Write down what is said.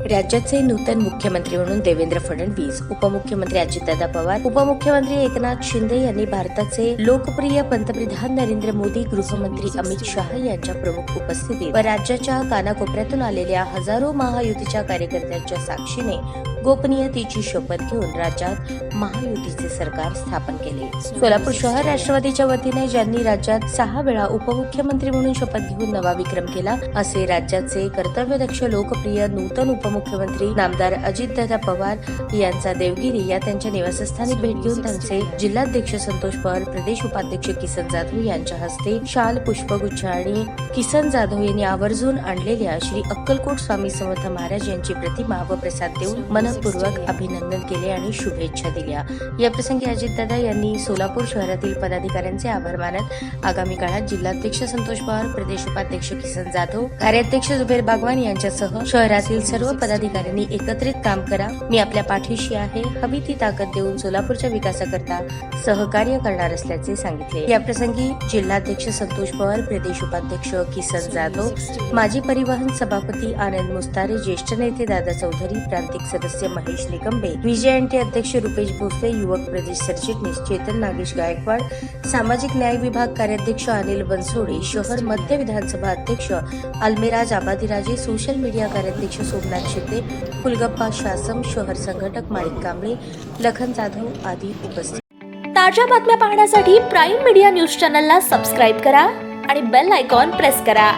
राज्याचे नूतन मुख्यमंत्री म्हणून देवेंद्र फडणवीस उपमुख्यमंत्री अजितदादा पवार उपमुख्यमंत्री एकनाथ शिंदे यांनी भारताचे लोकप्रिय पंतप्रधान नरेंद्र मोदी गृहमंत्री अमित शाह यांच्या प्रमुख उपस्थितीत व राज्याच्या कानाकोपऱ्यातून आलेल्या हजारो महायुतीच्या कार्यकर्त्यांच्या साक्षीने गोपनीयतेची शपथ घेऊन राज्यात महायुतीचे सरकार स्थापन केले. सोलापूर शहर राष्ट्रवादीच्या वतीने ज्यांनी राज्यात सहा वेळा उपमुख्यमंत्री म्हणून शपथ घेऊन नवा विक्रम केला असे राज्याचे कर्तव्यदक्ष लोकप्रिय नूतन उपमुख्यमंत्री नामदार अजितदादा पवार यांचा देवगिरी या त्यांच्या निवासस्थानी भेट घेऊन त्यांचे जिल्हाध्यक्ष संतोष पवार प्रदेश उपाध्यक्ष किसन जाधव यांच्या हस्ते शाल पुष्पगुच्छ आणि किसन जाधव यांनी आवर्जून आणलेल्या श्री अक्कलकोट स्वामी समर्थ महाराज यांची प्रतिमा व प्रसाद देऊन मन मनपूर्वक अभिनंदन केले आणि शुभेच्छा दिल्या. याप्रसंगी अजितदादा यांनी सोलापूर शहरातील पदाधिकाऱ्यांचे आभार मानत आगामी काळात जिल्हाध्यक्ष संतोष पवार प्रदेश उपाध्यक्ष किसन जाधव कार्याध्यक्ष जुबेर बागवान यांच्यासह शहरातील सर्व पदाधिकाऱ्यांनी एकत्रित काम करा. मी आपल्या पाठीशी आहे. हवी ती ताकद देऊन सोलापूरच्या विकासाकरता सहकार्य करणार असल्याचे सांगितले. याप्रसंगी जिल्हाध्यक्ष संतोष पवार प्रदेश उपाध्यक्ष किसन जाधव माजी परिवहन सभापती आनंद मुस्तारे ज्येष्ठ नेते दादा चौधरी प्रांतिक सदस्य महेश निकंबे व्हीजेएनटी अध्यक्ष रुपेश भोसले युवक प्रदेश सरचिटणीस चेतन नागेश गायकवाड सामाजिक न्याय विभाग कार्याध्यक्ष अनिल बनसोडे शहर मध्य विधानसभा अध्यक्ष अल्मेराज आबादीराजे सोशल मीडिया कार्याध्यक्ष सोमनाथ शिंदे फुलगप्पा शासम शहर संघटक माणिक कांबळे लखन जाधव आदी उपस्थित. ताज्या बातम्या पाहण्यासाठी प्राईम मीडिया न्यूज चॅनलला सबस्क्राईब करा आणि बेल आयकॉन प्रेस करा.